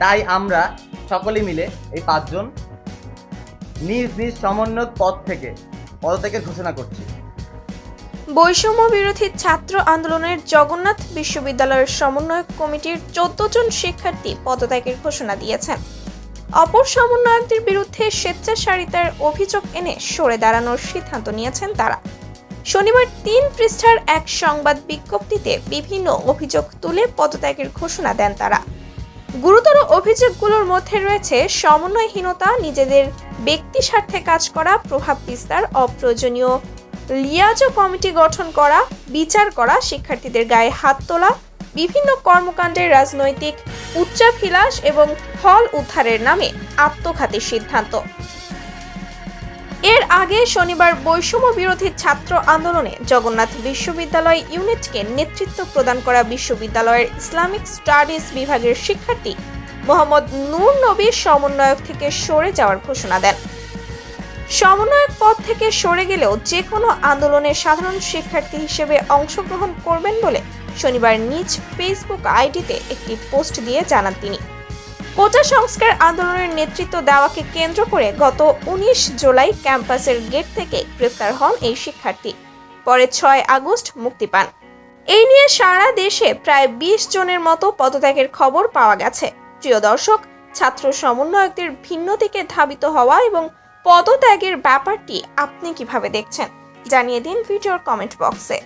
তাই আমরা সকলে মিলে এই পাঁচজন নিজ নিজ সমন্বয়ক পদ থেকে, পদত্যাগের ঘোষণা করছি। বৈষম্য বিরোধী ছাত্র আন্দোলনের জগন্নাথ বিশ্ববিদ্যালয়ের সমন্বয়ক কমিটির চোদ্দ জন শিক্ষার্থী পদত্যাগের ঘোষণা দিয়েছেন। অপর সমন্বয়কদের বিরুদ্ধে স্বেচ্ছাচারিতার অভিযোগ এনে সরে দাঁড়ানোর সিদ্ধান্ত নিয়েছেন তারা। শনিবার তিন পৃষ্ঠার এক সংবাদ বিজ্ঞপ্তিতে বিভিন্ন অভিযোগ তুলে পদত্যাগের ঘোষণা দেন তারা। গুরুতর অভিযোগগুলোর মধ্যে রয়েছে সমন্বয়হীনতা, নিজেদের ব্যক্তি স্বার্থে কাজ করা, প্রভাব বিস্তার, অপ্রয়োজনীয় লিয়াজো কমিটি গঠন করা, বিচার করা, শিক্ষার্থীদের গায়ে হাত তোলা, বিভিন্ন কর্মকাণ্ডের রাজনৈতিক উচ্চাভিলাষ এবং ফল উদ্ধারের নামে আত্মঘাতী সিদ্ধান্ত। আগে শনিবার বৈষম্য বিরোধী ছাত্র আন্দোলনে জগন্নাথ বিশ্ববিদ্যালয় ইউনিটকে নেতৃত্ব প্রদান করা বিশ্ববিদ্যালয়ের ইসলামিক স্টাডিজ বিভাগের শিক্ষার্থী মোহাম্মদ নূর নবী সমন্বয়ক থেকে সরে যাওয়ার ঘোষণা দেন। সমন্বয়ক পদ থেকে সরে গেলেও যে কোনো আন্দোলনে সাধারণ শিক্ষার্থী হিসেবে অংশগ্রহণ করবেন বলে শনিবার নিজ ফেসবুক আইডিতে একটি পোস্ট দিয়ে জানান তিনি। কোটা সংস্কার আন্দোলনের নেতৃত্ব দেওয়াকে কেন্দ্র করে গত উনিশ জুলাই ক্যাম্পাসের গেট থেকে গ্রেফতার হন এই শিক্ষার্থী। পরে ছয় আগস্ট মুক্তি পান। এই নিয়ে সারা দেশে প্রায় বিশ জনের মতো পদত্যাগের খবর পাওয়া গেছে। প্রিয় দর্শক, ছাত্র সমন্বয়কদের ভিন্ন দিকে ধাবিত হওয়া এবং পদত্যাগের ব্যাপারটি আপনি কীভাবে দেখছেন? জানিয়ে দিন ভিডিওর কমেন্ট বক্সে।